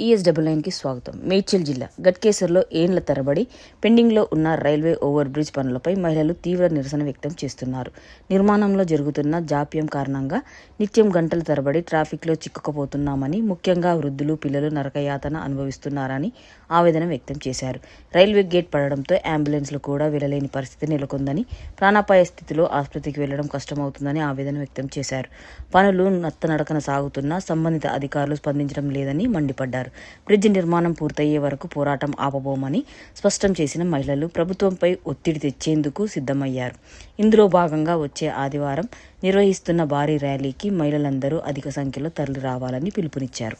TS double నైన్కి స్వాగతం. మేడ్చల్ జిల్లా గట్కేసర్లో ఏండ్ల తరబడి పెండింగ్లో ఉన్న రైల్వే ఓవర్ బ్రిడ్జ్ పనులపై మహిళలు తీవ్ర నిరసన వ్యక్తం చేస్తున్నారు. నిర్మాణంలో జరుగుతున్న జాప్యం కారణంగా నిత్యం గంటల తరబడి ట్రాఫిక్లో చిక్కుకుపోతున్నామని ముఖ్యంగా వృద్ధులు పిల్లలు నరకయాతన అనుభవిస్తున్నారని ఆవేదన వ్యక్తం చేశారు. రైల్వే గేట్ పడడంతో అంబులెన్స్లు కూడా వెళ్ళలేని పరిస్థితి నెలకొందని ప్రాణాపాయ స్థితిలో ఆసుపత్రికి వెళ్ళడం కష్టమవుతుందని ఆవేదన వ్యక్తం చేశారు. పనులు నత్తనడకన సాగుతున్నా సంబంధిత అధికారులు స్పందించడం లేదని మండిపడ్డారు. బ్రిడ్జి నిర్మాణం పూర్తయ్యే వరకు పోరాటం ఆపబోమని స్పష్టం చేసిన మహిళలు ప్రభుత్వంపై ఒత్తిడి తెచ్చేందుకు సిద్ధమయ్యారు ఇందులో భాగంగా వచ్చే ఆదివారం నిర్వహిస్తున్న భారీ ర్యాలీకి మహిళలందరూ అధిక సంఖ్యలో తరలి రావాలని పిలుపునిచ్చారు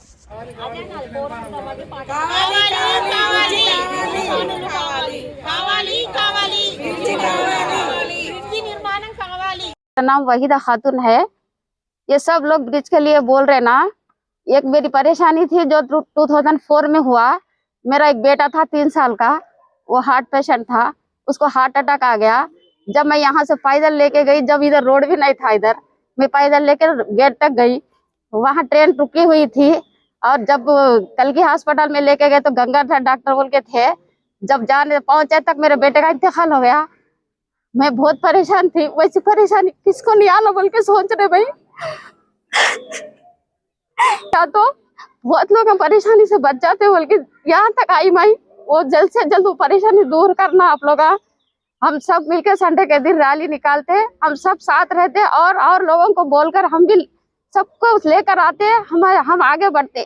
నిర్మాణం కావాలి मेरा नाम वहीदा खातून है ये सब लोग ब्रिज के लिए बोल रहे ना एक मेरी परेशानी थी जो टू थाउज़ेंड फोर में हुआ। मेरा एक बेटा था तीन साल का, वो हार्ट पेशेंट था। उसको हार्ट अटैक आ गया। जब मैं यहाँ से पैदल लेके गई, जब इधर रोड भी नहीं था इधर, मैं पैदल लेकर गेट तक गई। वहाँ ट्रेन रुकी हुई थी और जब कल की हॉस्पिटल में लेके गए तो गंगाधर डॉक्टर बोल के थे, जब जाने पहुँचे तक मेरे बेटे का इंतकाल हो गया। मैं बहुत परेशान थी। वैसी परेशानी किसको नहीं आना बोल के सोच रहे भाई। या तो बहुत लोग परेशानी से बच जाते बोल के यहाँ तक आई मैं वो जल्द से जल्द वो परेशानी दूर करना आप लोग हम सब मिलकर संडे के दिन रैली निकालते हम सब साथ रहते और और लोगों को बोलकर हम भी सबको लेकर आते हमारे हम आगे बढ़ते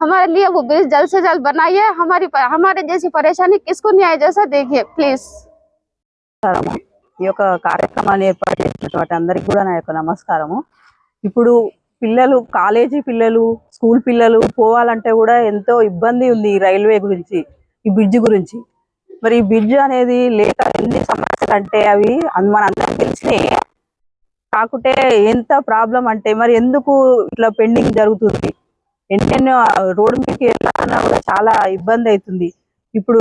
हमारे लिए वो ब्रिज जल्द से जल्द बनाइए हमारी हमारे जैसी परेशानी किसको नहीं आए जैसा देखिए प्लीज నమస్కారము ఈ యొక్క కార్యక్రమాన్ని ఏర్పాటు చేసినటువంటి అందరికి కూడా నా యొక్క నమస్కారము ఇప్పుడు పిల్లలు కాలేజీ పిల్లలు స్కూల్ పిల్లలు పోవాలంటే కూడా ఎంతో ఇబ్బంది ఉంది ఈ రైల్వే గురించి ఈ బ్రిడ్జ్ గురించి. మరి ఈ బ్రిడ్జ్ అనేది లేక ఎన్ని సమస్యలు అంటే అవి మన అందరం తెలిసినాయి కాకుంటే ఎంత ప్రాబ్లం అంటే మరి ఎందుకు ఇట్లా పెండింగ్ జరుగుతుంది? ఎన్నెన్నో రోడ్డు మీదకి వెళ్ళాలన్నా కూడా చాలా ఇబ్బంది అవుతుంది. ఇప్పుడు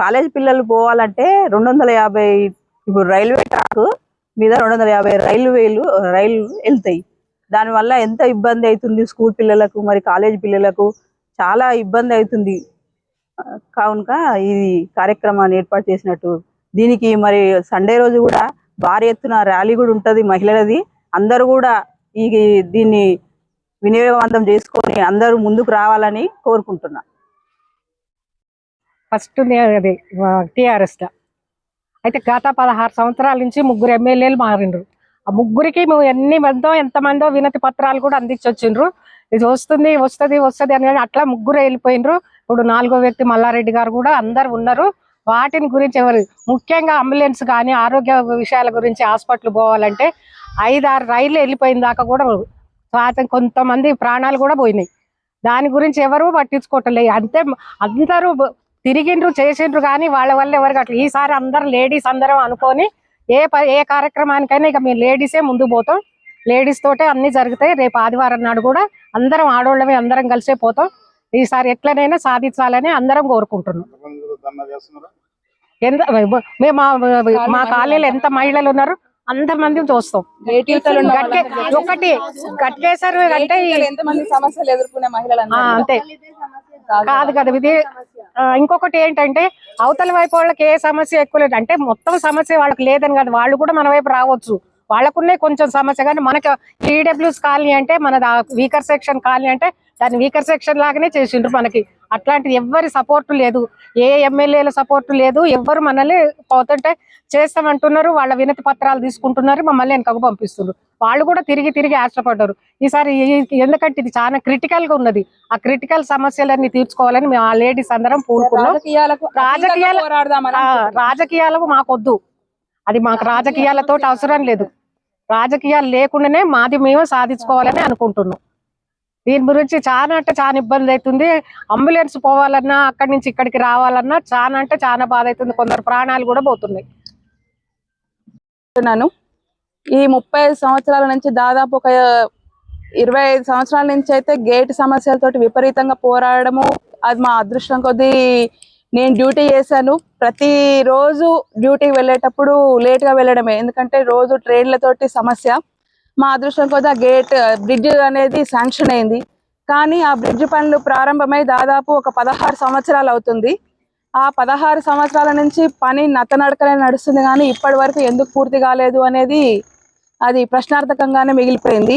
కాలేజ్ పిల్లలు పోవాలంటే రెండు వందల యాభై ఇప్పుడు రైల్వే ట్రాక్ మీద రెండు వందల యాభై రైల్వేలు రైలు వెళ్తాయి. దానివల్ల ఎంత ఇబ్బంది అవుతుంది స్కూల్ పిల్లలకు మరి కాలేజ్ పిల్లలకు? చాలా ఇబ్బంది అవుతుంది. కావున ఇది కార్యక్రమాన్ని ఏర్పాటు చేసినట్టు. దీనికి మరి సండే రోజు కూడా భారీ ఎత్తున ర్యాలీ కూడా ఉంటుంది మహిళలది. అందరూ కూడా ఈ దీన్ని వినియోగవంతం చేసుకొని అందరూ ముందుకు రావాలని కోరుకుంటున్నా. ఫస్ట్ అది టిఆర్ఎస్ అయితే గత పదహారు సంవత్సరాల నుంచి ముగ్గురు ఎమ్మెల్యేలు మారిండ్రు. ఆ ముగ్గురికి మేము ఎన్ని మందో ఎంతమందో వినతి పత్రాలు కూడా అందించొచ్చిండ్రు. ఇది వస్తుంది వస్తుంది వస్తుంది అని అట్లా ముగ్గురు వెళ్ళిపోయినరు ఇప్పుడు నాలుగో వ్యక్తి మల్లారెడ్డి గారు కూడా అందరు ఉన్నారు. వాటిని గురించి ఎవరు ముఖ్యంగా అంబులెన్స్ కానీ ఆరోగ్య విషయాల గురించి హాస్పిటల్ పోవాలంటే ఐదారు రైళ్ళు వెళ్ళిపోయిన దాకా కూడా కొంతమంది ప్రాణాలు కూడా పోయినాయి. దాని గురించి ఎవరు పట్టించుకోవట్లేదు. అంతే అందరూ తిరిగిండ్రు చేసిండ్రు కానీ వాళ్ళ వల్ల ఎవరికి అట్లా. ఈసారి అందరు లేడీస్ అందరం అనుకొని ఏ ప ఏ కార్యక్రమానికైనా ఇక మేము లేడీసే ముందు పోతాం. లేడీస్ తోటే అన్ని జరుగుతాయి. రేపు ఆదివారం నాడు కూడా అందరం ఆడోళ్ళమే అందరం కలిసే పోతాం. ఈసారి ఎట్లనైనా సాధించాలని అందరం కోరుకుంటున్నాం. ఎంత మేము మా- కాలేజీలో ఎంత మహిళలు ఉన్నారు అంత మంది చూస్తాం. ఒకటి గట్కేసారు అంటే ఈ- ఎంతమంది సమస్యలు ఎదుర్కొనే మహిళలు ఆ, అంతే. కాదు కదా ఇది ఇంకొకటి ఏంటంటే అవతల వైపు వాళ్ళకి ఏ సమస్య ఎక్కువ లేదు. అంటే మొత్తం సమస్య వాళ్ళకి లేదని కాదు. వాళ్ళు కూడా మన వైపు రావచ్చు. వాళ్ళకున్నే కొంచెం సమస్య. కానీ మనకి టీడబ్ల్యూస్ కాలనీ అంటే మన వీకర్ సెక్షన్ కాలనీ అంటే దాన్ని వీకర్ సెక్షన్ లాగానే చేసిండ్రు మనకి. అట్లాంటిది ఎవ్వరి సపోర్ట్ లేదు. ఏ ఎమ్మెల్యేల సపోర్టు లేదు. ఎవ్వరు మనల్ని పోతుంటే చేస్తామంటున్నారు. వాళ్ళ వినతి పత్రాలు తీసుకుంటున్నారు. మమ్మల్ని వెనకకు పంపిస్తున్నారు. వాళ్ళు కూడా తిరిగి తిరిగి ఆశపడ్డారు. ఈసారి ఎందుకంటే ఇది చాలా క్రిటికల్గా ఉన్నది. ఆ క్రిటికల్ సమస్యలన్నీ తీర్చుకోవాలని మేము ఆ లేడీస్ అందరం పూనుకున్నాం. రాజకీయాల- రాజకీయాలకు మాకొద్దు. అది మాకు రాజకీయాలతో అవసరం లేదు. రాజకీయాలు లేకుండానే మాది మేము సాధించుకోవాలని అనుకుంటున్నాం. దీని గురించి చాలా అంటే చాలా ఇబ్బంది అవుతుంది. అంబులెన్స్ పోవాలన్నా అక్కడి నుంచి ఇక్కడికి రావాలన్నా చాలా అంటే చాలా బాధ అవుతుంది. కొందరు ప్రాణాలు కూడా పోతున్నాయి. ఈ ముప్పై ఐదు సంవత్సరాల నుంచి దాదాపు ఒక ఇరవై ఐదు సంవత్సరాల నుంచి అయితే గేట్ సమస్యలతోటి విపరీతంగా పోరాడము అది మా అదృష్టం కొద్దీ నేను డ్యూటీ చేశాను. ప్రతి రోజు డ్యూటీకి వెళ్ళేటప్పుడు లేట్గా వెళ్ళడమే. ఎందుకంటే రోజు ట్రైన్లతోటి సమస్య. మా అదృష్టం కొద్దీ ఆ గేట్ బ్రిడ్జ్ అనేది శాంక్షన్ అయింది. కానీ ఆ బ్రిడ్జ్ పనులు ప్రారంభమై దాదాపు ఒక పదహారు సంవత్సరాలు అవుతుంది. ఆ పదహారు సంవత్సరాల నుంచి పని నత్తనడకనే నడుస్తుంది కానీ ఇప్పటి వరకు ఎందుకు పూర్తి కాలేదు అనేది అది ప్రశ్నార్థకంగానే మిగిలిపోయింది.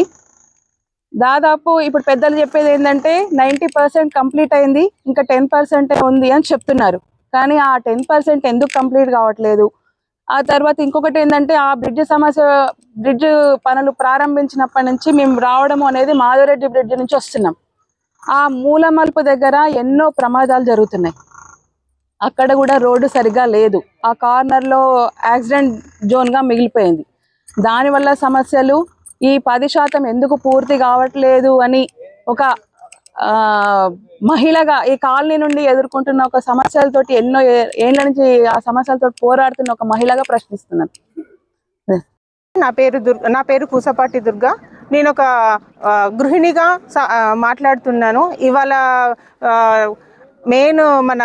దాదాపు ఇప్పుడు పెద్దలు చెప్పేది ఏంటంటే నైంటీ పర్సెంట్ కంప్లీట్ అయింది ఇంకా టెన్ పర్సెంటే ఉంది అని చెప్తున్నారు. కానీ ఆ టెన్ పర్సెంట్ ఎందుకు కంప్లీట్ కావట్లేదు? ఆ తర్వాత ఇంకొకటి ఏంటంటే ఆ బ్రిడ్జ్ సమస్య బ్రిడ్జ్ పనులు ప్రారంభించినప్పటి నుంచి మేము రావడం అనేది మాధవరెడ్డి బ్రిడ్జ్ నుంచి వస్తున్నాం. ఆ మూలమలుపు దగ్గర ఎన్నో ప్రమాదాలు జరుగుతున్నాయి. అక్కడ కూడా రోడ్డు సరిగ్గా లేదు. ఆ కార్నర్లో యాక్సిడెంట్ జోన్గా మిగిలిపోయింది. దానివల్ల సమస్యలు ఈ పది శాతం ఎందుకు పూర్తి కావట్లేదు అని ఒక మహిళగా ఈ కాలనీ నుండి ఎదుర్కొంటున్న ఒక సమస్యలతోటి ఎన్నో ఏళ్ళ నుంచి ఆ సమస్యలతో పోరాడుతున్న ఒక మహిళగా ప్రశ్నిస్తున్నాను. నా పేరు దుర్గ నా పేరు పూసపాటి దుర్గా. నేను ఒక గృహిణిగా మాట్లాడుతున్నాను. ఇవాళ మెయిన్ మన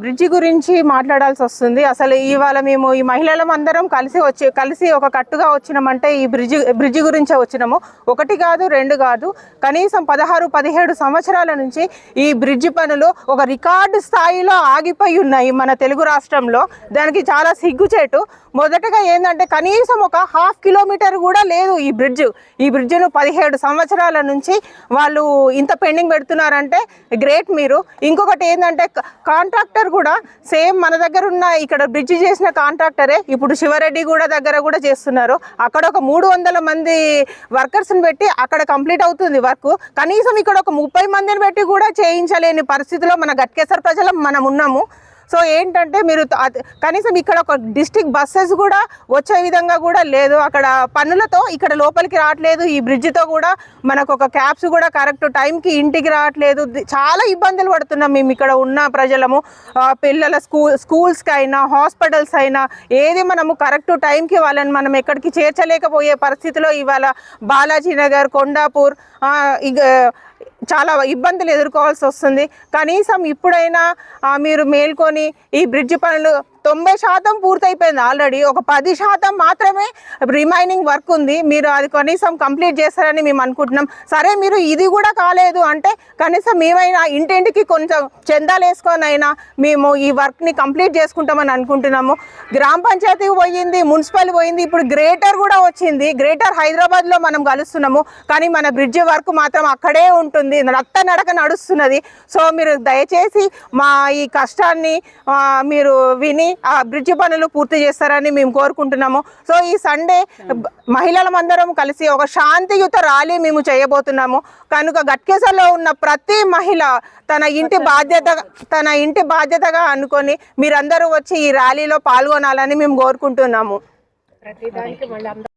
బ్రిడ్జి గురించి మాట్లాడాల్సి వస్తుంది. అసలు ఇవాళ మేము ఈ మహిళలం అందరం కలిసి వచ్చి కలిసి ఒక కట్టుగా వచ్చినామంటే ఈ బ్రిడ్జి బ్రిడ్జి గురించే వచ్చినాము. ఒకటి కాదు రెండు కాదు. కనీసం పదహారు పదిహేడు సంవత్సరాల నుంచి ఈ బ్రిడ్జి పనులు ఒక రికార్డు స్థాయిలో ఆగిపోయి ఉన్నాయి మన తెలుగు రాష్ట్రంలో. దానికి చాలా సిగ్గుచేటు. మొదటగా ఏంటంటే కనీసం ఒక హాఫ్ కిలోమీటర్ కూడా లేదు ఈ బ్రిడ్జ్. ఈ బ్రిడ్జ్ను పదిహేడు సంవత్సరాల నుంచి వాళ్ళు ఇంత పెండింగ్ పెడుతున్నారంటే గ్రేట్ మీరు. ఇంకొకటి ఏంటంటే కాంట్రాక్టర్ కూడా సేమ్ మన దగ్గర ఉన్న ఇక్కడ బ్రిడ్జ్ చేసిన కాంట్రాక్టరే ఇప్పుడు శివరెడ్డి కూడా దగ్గర కూడా చేస్తున్నారు. అక్కడ ఒక మూడు వందల మంది వర్కర్స్ని పెట్టి అక్కడ కంప్లీట్ అవుతుంది వర్క్. కనీసం ఇక్కడ ఒక ముప్పై మందిని పెట్టి కూడా చేయించలేని పరిస్థితిలో మన గట్కేశ్వర ప్రజలం మనం ఉన్నాము. సో ఏంటంటే మీరు కనీసం ఇక్కడ ఒక డిస్టిక్ బస్సెస్ కూడా వచ్చే విధంగా కూడా లేదు. అక్కడ పనులతో ఇక్కడ లోపలికి రావట్లేదు. ఈ బ్రిడ్జ్తో కూడా మనకు ఒక క్యాబ్స్ కూడా కరెక్ట్ టైంకి ఇంటికి రావట్లేదు. చాలా ఇబ్బందులు పడుతున్నాం మేము ఇక్కడ ఉన్న ప్రజలము. పిల్లల స్కూల్ స్కూల్స్కి అయినా హాస్పిటల్స్ అయినా ఏది మనము కరెక్ట్ టైంకి వాళ్ళని మనం ఎక్కడికి చేర్చలేకపోయే పరిస్థితిలో ఇవాళ బాలాజీ నగర్ కొండాపూర్ చాలా ఇబ్బందులు ఎదుర్కోవాల్సి వస్తుంది. కనీసం ఇప్పుడైనా మీరు మేల్కొని ఈ బ్రిడ్జ్ పనులు తొంభై శాతం పూర్తయిపోయింది ఆల్రెడీ. ఒక పది శాతం మాత్రమే రిమైనింగ్ వర్క్ ఉంది. మీరు అది కనీసం కంప్లీట్ చేస్తారని మేము అనుకుంటున్నాం. సరే మీరు ఇది కూడా కాలేదు అంటే కనీసం మేమైనా ఇంటింటికి కొంచెం చందాలు వేసుకొని అయినా మేము ఈ వర్క్ని కంప్లీట్ చేసుకుంటామని అనుకుంటున్నాము. గ్రామ పంచాయతీ పోయింది మున్సిపల్ పోయింది ఇప్పుడు గ్రేటర్ కూడా వచ్చింది. గ్రేటర్ హైదరాబాద్లో మనం కలుస్తున్నాము. కానీ మన బ్రిడ్జ్ వర్క్ మాత్రం అక్కడే ఉంటుంది. రక్త నడక నడుస్తున్నది. సో మీరు దయచేసి మా ఈ కష్టాన్ని మీరు విని ఆ బ్రిడ్జ్ పనులు పూర్తి చేస్తారని మేము కోరుకుంటున్నాము. సో ఈ సండే మహిళలమందరం కలిసి ఒక శాంతియుత ర్యాలీ మేము చేయబోతున్నాము. కనుక గట్కేసలో ఉన్న ప్రతి మహిళ తన ఇంటి బాధ్యత తన ఇంటి బాధ్యతగా అనుకొని మీరందరూ వచ్చి ఈ ర్యాలీలో పాల్గొనాలని మేము కోరుకుంటున్నాము. మళ్ళీ